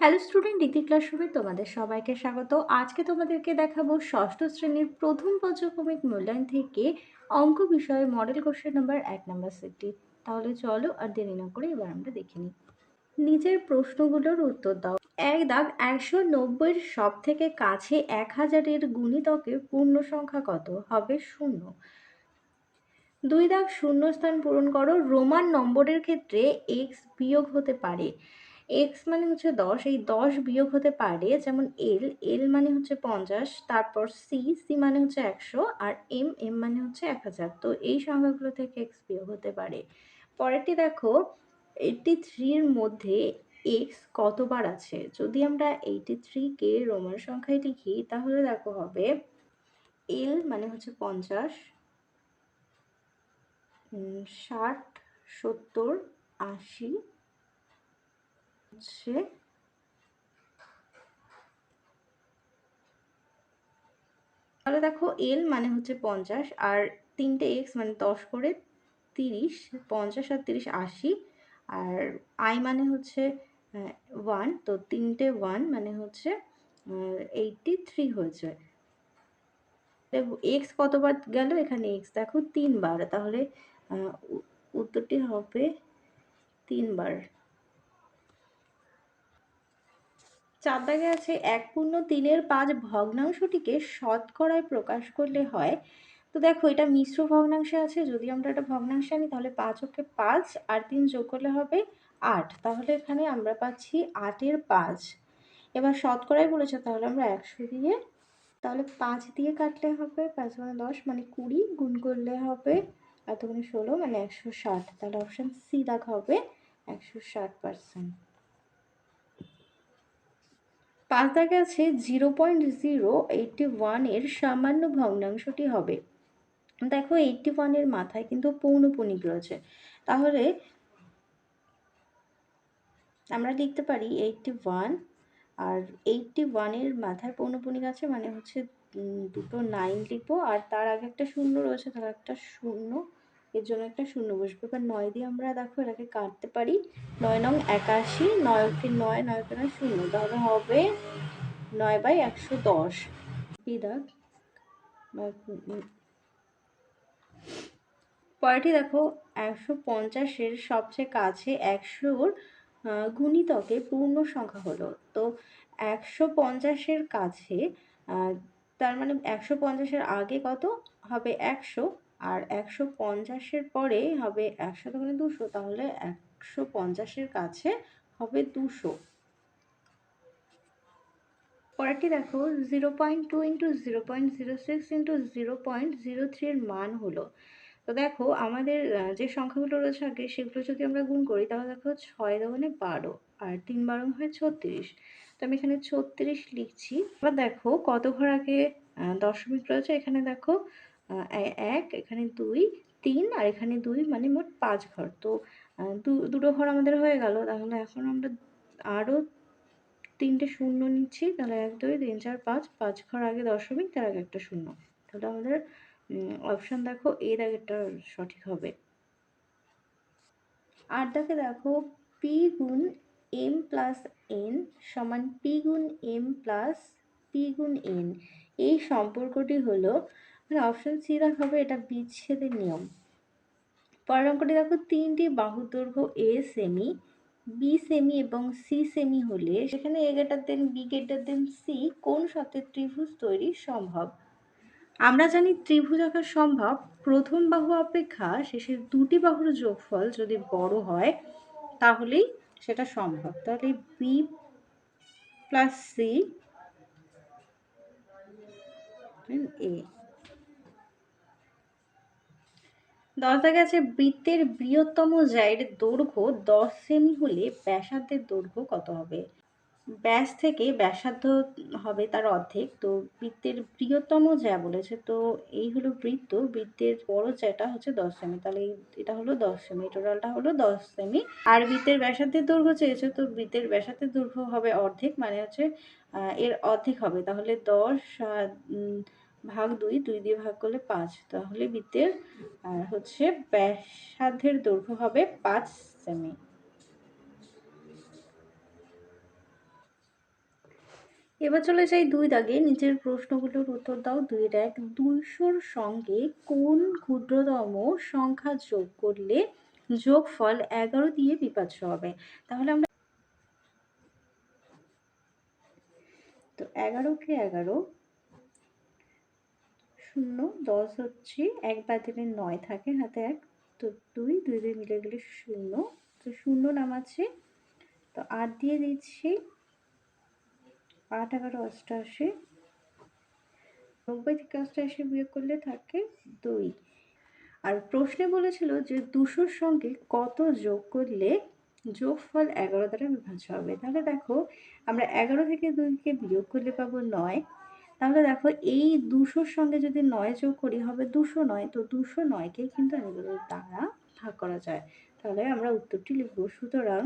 Hello student রীতি ক্লাসরুমে তোমাদের সবাইকে স্বাগত। আজকে তোমাদেরকে দেখাবো ষষ্ঠ শ্রেণির প্রথম পর্যক্রমিক মূল্যায়ন থেকে অঙ্ক বিষয়ে মডেল কোশ্চেন নাম্বার এক নাম্বার সেটটি তাহলে চলো আর দেরি না করে এবার আমরা দেখে নিই। নিজের প্রশ্নগুলোর উত্তর দাও। এক দাগ একশো নব্বইয়ের সব থেকে কাছে এক হাজারের গুণিতকের পূর্ণ সংখ্যা কত? হবে শূন্য। দুই দাগ শূন্যস্থান পূরণ করো। রোমান নম্বরের ক্ষেত্রে এক্স বিয়োগ হতে পারে। এক্স মানে হচ্ছে দশ, এই দশ বিয়োগ হতে পারে যেমন এল এল মানে হচ্ছে পঞ্চাশ, তারপর সি সি মানে হচ্ছে একশো আর এম এম মানে হচ্ছে এক হাজার। তো এই সংখ্যাগুলো থেকে এক্স বিয়োগ হতে পারে। পরেরটি দেখো এইটটি থ্রির মধ্যে এক্স কতবার আছে? যদি আমরা এইটি থ্রিকে রোমান সংখ্যায় লিখি, তাহলে দেখো হবে এল মানে হচ্ছে পঞ্চাশ ষাট, সত্তর, আশি হচ্ছে তাহলে দেখো এল মানে হচ্ছে পঞ্চাশ আর তিনটে এক্স মানে দশ করে তিরিশ, পঞ্চাশ আর তিরিশ আশি আর আই মানে হচ্ছে ওয়ান তো তিনটে ওয়ান মানে হচ্ছে এইটটি থ্রি হয়েছে এক্স কতবার গেল? এখানে এক্স দেখো তিনবার, তাহলে উত্তরটি হবে তিনবার। চার দাগে আছে এক পূর্ণ তিনের পাঁচ ভগ্নাংশটিকে শতকরায় প্রকাশ করলে হয়। তো দেখো, এটা মিশ্র ভগ্নাংশে আছে। যদি আমরা এটা ভগ্নাংশে আনি, তাহলে পাঁচ ওকে পাঁচ আর তিন যোগ করলে হবে আট। তাহলে এখানে আমরা পাচ্ছি আটের পাঁচ। এবার শতকরাই বলেছে, তাহলে আমরা একশো দিয়ে, তাহলে পাঁচ দিয়ে কাটলে হবে, পাঁচ মানে দশ মানে কুড়ি গুণ করলে হবে এতখানি ষোলো মানে একশো ষাট। তাহলে অপশান সি দেখা হবে, একশো ষাট পার্সেন্ট পাঁচ দাগে আছে জিরো পয়েন্ট জিরো এইটটি ওয়ানের সামান্য ভগ্নাংশটি হবে। দেখো এইটটি ওয়ানের মাথায় কিন্তু পৌনপুনিক রয়েছে। তাহলে আমরা লিখতে পারি এইটটি ওয়ান আর এইটটি ওয়ানের মাথায় পৌনপুনিক আছে মানে হচ্ছে দুটো নাইন লিখব আর তার আগে একটা শূন্য রয়েছে তার একটা শূন্য এর জন্য একটা শূন্য বসবে। এবার নয় দিয়ে আমরা দেখো এটাকে কাটতে পারি। নয় নং একাশি, নয় নয়কে নয় নয়কে নয় শূন্য। তাহলে হবে নয় বাই একশো দশ। বিদাগ পরেরটি দেখো, একশো পঞ্চাশের সবচেয়ে কাছে একশোর গুণিতকে পূর্ণ সংখ্যা হলো। তো একশো পঞ্চাশের কাছে তার মানে একশো পঞ্চাশের আগে কত? হবে একশো। আর একশো পঞ্চাশের পরে হবে একশো দোকানে দুশো, তাহলে একশো পঞ্চাশের কাছে হবে দুশো। পরেরটি দেখো, zero point two into zero point zero six into zero point zero থ্রির মান হলো। তো দেখো, আমাদের যে সংখ্যাগুলো রয়েছে আগে, সেগুলো যদি আমরা গুণ করি, তাহলে দেখো ছয় দোকানে বারো আর তিন বারো হয় ছত্রিশ। তো আমি এখানে ছত্রিশ লিখছি। এবার দেখো, কত ঘর আগে দশমিক রয়েছে? এখানে দেখো এক, এখানে দুই, তিন, আর এখানে দুই মানে মোট পাঁচ ঘর। তো দুটো ঘর আমাদের হয়ে গেল। তাহলে এখন আমরা আরও তিনটে শূন্য নিচ্ছি। তাহলে এক, দুই, তিন, চার, পাঁচ পাঁচ ঘর আগে দশমিক তার আগে একটা শূন্য। তাহলে আমাদের অপশান দেখো এর আগেরটা সঠিক হবে। আর দেখে দেখো পি গুণ এম প্লাস এন সমান পি গুণ এম প্লাস পি গুণ এন এই সম্পর্কটি হলো মানে অপশান সি হবে এটা বিচ্ছেদের নিয়ম। পরের অঙ্কটি দেখো, তিনটি বাহু দৈর্ঘ্য এ সেমি বি সেমি এবং সি সেমি হলে সেখানে এ গেটার দেন বি গেটার দেন সি কোন শর্তে ত্রিভুজ তৈরি সম্ভব? আমরা জানি ত্রিভুজ আঁকা সম্ভব। প্রথম বাহু অপেক্ষা শেষের দুটি বাহুর যোগফল যদি বড় হয়, তাহলেই সেটা সম্ভব। তাহলে বি প্লাস সি এ দশ দেখা আছে বৃত্তের বৃহত্তম জায়ের দৈর্ঘ্য দশ সেমি হলে ব্যাসার্ধের দৈর্ঘ্য কত হবে? ব্যাস থেকে ব্যাসার্ধ হবে তার অর্ধেক, তো বৃত্তের বৃহত্তম যা বলেছে, তো এই হলো বৃত্ত, বৃত্তের বড় জ্যাটা হচ্ছে দশ সেমি, তাহলে এটা হলো দশ সেমি টোটালটা হলো দশ সেমি। আর বৃত্তের ব্যাসার্ধের দৈর্ঘ্য চেয়েছে, তো বৃত্তের ব্যাসার্ধের দৈর্ঘ্য হবে অর্ধেক মানে হচ্ছে এর অর্ধেক হবে, তাহলে দশ ভাগ দুই দুই দিয়ে ভাগ করলে পাঁচ। তাহলে বৃত্তের হচ্ছে ব্যাসার্ধের দৈর্ঘ্য হবে পাঁচ সেমি। এবার চলে যাই দুই দাগে। নিচের প্রশ্নগুলোর উত্তর দাও। দুই এক দুইশোর সঙ্গে কোন ক্ষুদ্রতম সংখ্যা যোগ করলে যোগফল এগারো দিয়ে বিভাজ্য হবে? তাহলে আমরা তো এগারোকে এগারো শূন্য, দশ হচ্ছে এক বাদ দিলে নয় থাকে হাতে এক, তো দুই দুই দুই মিলে গেলে শূন্য, তো শূন্য নামাচ্ছে, তো আট দিয়ে দিচ্ছি, আট এগারো অষ্টআশি নব্বই থেকে অষ্টআশি বিয়োগ করলে থাকে দুই। আর প্রশ্নে বলেছিল যে দুশোর সঙ্গে কত যোগ করলে যোগফল এগারো দ্বারা বিভাজ্য হবে? তাহলে দেখো, আমরা এগারো থেকে দুইকে বিয়োগ করলে পাবো নয় তাহলে দেখো এই দুশোর সঙ্গে যদি নয় যোগ করি, হবে দুশো নয়। তো দুশো নয়কে কিন্তু এগারোর দ্বারা ভাগ করা যায়। তাহলে আমরা উত্তরটি লিখব। সুতরাং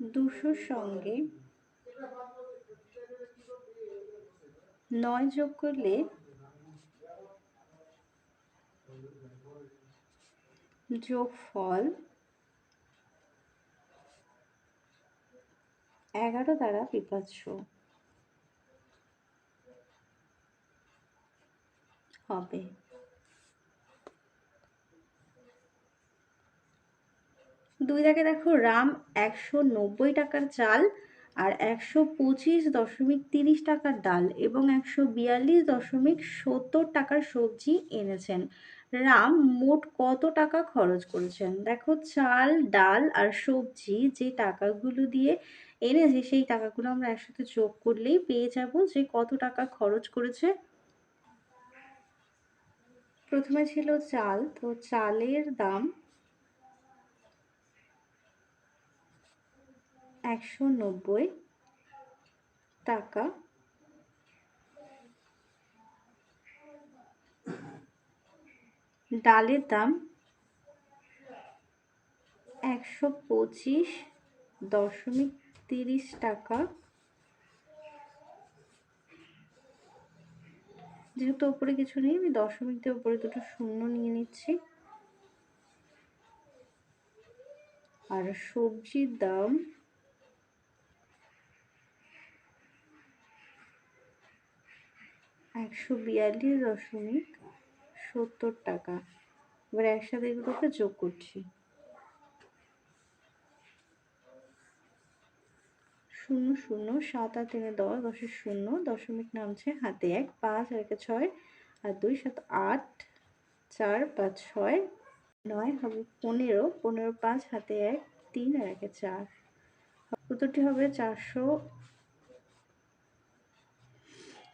দুশোর সঙ্গে নয় যোগ করলে যোগফল এগারো দ্বারা বিভাজ্য হবে। দুই দাগে দেখো, রাম একশো নব্বই টাকার চাল আর একশো পঁচিশ দশমিক তিরিশ টাকার ডাল এবং একশো বিয়াল্লিশ দশমিক সত্তর টাকার সবজি এনেছেন। রাম মোট কত টাকা খরচ করেছেন? দেখো, চাল, ডাল আর সবজি যে টাকাগুলো দিয়ে এনেছে সেই টাকাগুলো আমরা একসাথে যোগ করলেই পেয়ে যাব, যে কত টাকা খরচ করেছে। প্রথমে ছিল চাল, তো চালের দাম একশো নব্বই টাকা। ডালের দাম একশো পঁচিশ দশমিক তিরিশ টাকা। যেহেতু ওপরে কিছু নেই, আমি দশমিক দিয়ে ওপরে দুটো শূন্য নিয়ে নিচ্ছি। আর সবজির দাম একশো বিয়াল্লিশ দশমিক সত্তর টাকা। এবার একসাথে এগুলোকে যোগ করছি। শূন্য শূন্য সাত আর তিনে দশ দশের শূন্য, দশমিক নামছে হাতে এক, পাঁচ আর একে ছয়, আর দুই, সাত, আট, চার, পাঁচ, ছয়, নয় হবে পনেরো পনেরো, পাঁচ, হাতে এক, তিন, আর একে চার। উত্তরটি হবে চারশো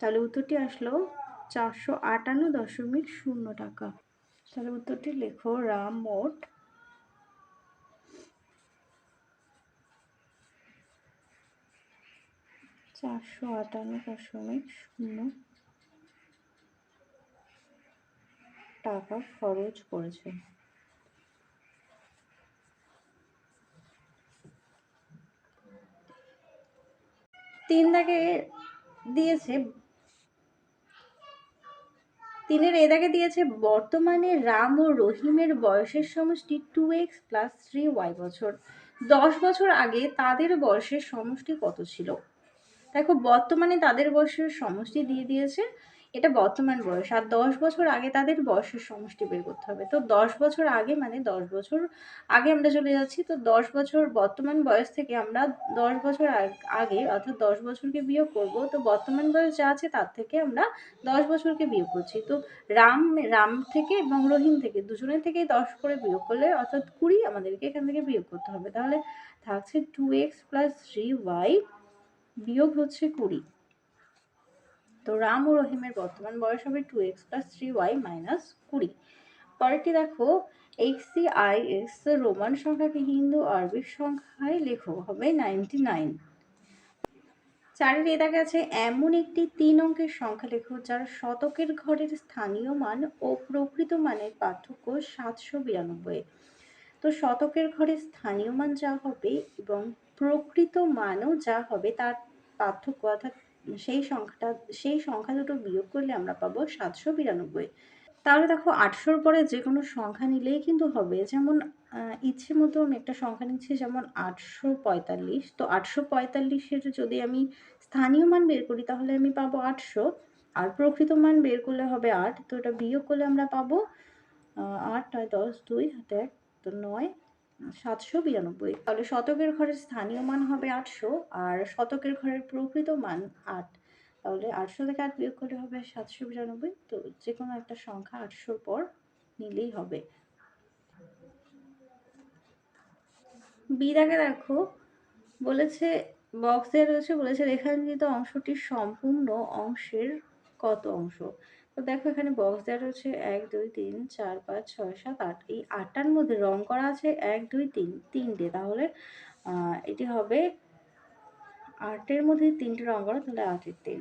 তাহলে উত্তরটি আসলো চারশো আটান্ন দশমিক শূন্য টাকা। তাহলে উত্তরটি লেখো, রাম মোট চারশো আটান্ন দশমিক শূন্য টাকা খরচ করেছে। তিন দাগে দিয়েছে, তিনের এ দাগে দিয়েছে, বর্তমানে রাম ও রহিমের বয়সের সমষ্টি two X plus three Y বছর। দশ বছর আগে তাদের বয়সের সমষ্টি কত ছিল? দেখো, বর্তমানে তাদের বয়সের সমষ্টি দিয়ে দিয়েছে। এটা বর্তমান বয়স। আর দশ বছর আগে তাদের বয়সের সমষ্টি বের করতে হবে। তো দশ বছর আগে মানে দশ বছর আগে আমরা চলে যাচ্ছি। তো দশ বছর বর্তমান বয়স থেকে আমরা দশ বছর আগে অর্থাৎ দশ বছরকে বিয়োগ করব। তো বর্তমান বয়স যা আছে তার থেকে আমরা দশ বছরকে বিয়োগ করছি। তো রাম রাম থেকে এবং রহিম থেকে দুজনের থেকে দশ করে বিয়োগ করলে অর্থাৎ কুড়ি আমাদেরকে এখান থেকে বিয়োগ করতে হবে। তাহলে থাকছে two X plus three Y বিয়োগ হচ্ছে কুড়ি। তো রাম ও রহিমের বর্তমান বয়স হবে two X plus three Y minus কুড়ি। পরেরটি দেখো X C I X Roman সংখ্যাকে হিন্দু আরবিক সংখ্যায় লেখো, হবে নাইনটি নাইন চারের এ দেখা আছে এমন একটি তিন অঙ্কের সংখ্যা লেখো, যার শতকের ঘরের স্থানীয় মান ও প্রকৃত মানের পার্থক্য সাতশো বিরানব্বই। তো শতকের ঘরে স্থানীয় মান যা হবে এবং প্রকৃত মানও যা হবে তার পার্থক্য অর্থাৎ সেই সংখ্যাটা, সেই সংখ্যা দুটো বিয়োগ করলে আমরা পাবো সাতশো বিরানব্বই। তাহলে দেখো আটশোর পরে যে কোনো সংখ্যা নিলেই কিন্তু হবে। যেমন ইচ্ছে মতো আমি একটা সংখ্যা নিচ্ছি যেমন আটশো পঁয়তাল্লিশ। তো আটশো পঁয়তাল্লিশের যদি আমি স্থানীয় মান বের করি তাহলে আমি পাবো আটশো। আর প্রকৃত মান বের করলে হবে আট। তো এটা বিয়োগ করলে আমরা পাবো আট নয় দশ দুই, হাতে এক, তো নয়। সাতশো বিরানব্বই। তাহলে শতকের ঘরের স্থানীয় মান হবে আটশো আর শতকের ঘরের প্রকৃত মান আট। তাহলে আটশো থেকে আট বিয়োগ করলে হবে সাতশো বিরানব্বই। তো যে কোনো একটা সংখ্যা আটশোর পর নিলেই হবে। বিদাকে দেখো, বলেছে বক্স রয়েছে, বলেছে রেখাঙ্কিত অংশটির সম্পূর্ণ অংশের কত অংশ? তো দেখো এখানে বক্স দেওয়া রয়েছে এক, দুই, তিন, চার, পাঁচ, ছয়, সাত, আট। এই আটটার মধ্যে রং করা আছে এক, দুই, তিন, তিনটে। তাহলে এটি হবে আটের মধ্যে তিনটে রং করা, তাহলে আটের তিন।